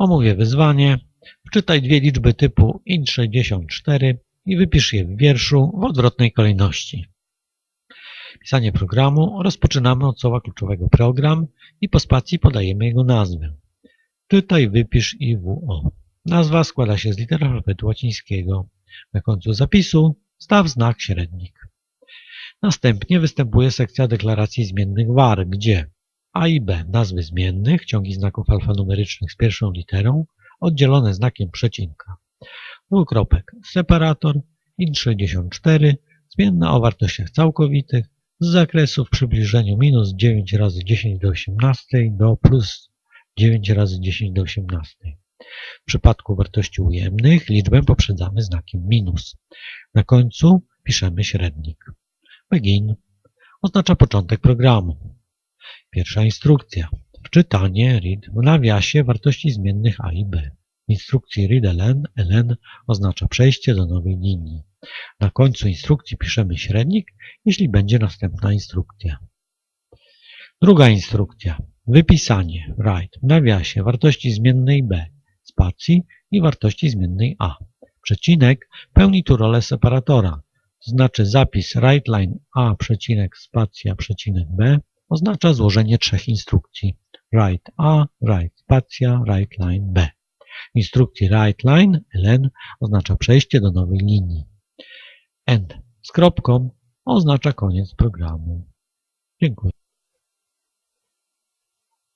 Omówię wyzwanie. Wczytaj dwie liczby typu int64 i wypisz je w wierszu w odwrotnej kolejności. Pisanie programu rozpoczynamy od słowa kluczowego program i po spacji podajemy jego nazwę. Czytaj, wypisz IWO. Nazwa składa się z liter alfabetu łacińskiego. Na końcu zapisu staw znak średnik. Następnie występuje sekcja deklaracji zmiennych var, gdzie a i b nazwy zmiennych, ciągi znaków alfanumerycznych z pierwszą literą, oddzielone znakiem przecinka. Dwukropek separator, int64, zmienna o wartościach całkowitych, z zakresu w przybliżeniu minus 9 razy 10 do 18 do plus 9 razy 10 do 18. W przypadku wartości ujemnych liczbę poprzedzamy znakiem minus. Na końcu piszemy średnik. Begin oznacza początek programu. Pierwsza instrukcja. Wczytanie read w nawiasie wartości zmiennych a i b. W instrukcji readln ln oznacza przejście do nowej linii. Na końcu instrukcji piszemy średnik, jeśli będzie następna instrukcja. Druga instrukcja. Wypisanie write w nawiasie wartości zmiennej b, spacji i wartości zmiennej a. Przecinek pełni tu rolę separatora, to znaczy zapis writeline a przecinek spacja przecinek b oznacza złożenie trzech instrukcji write a, write spacja, writeline b. W instrukcji writeline ln oznacza przejście do nowej linii. End z kropką oznacza koniec programu. Dziękuję.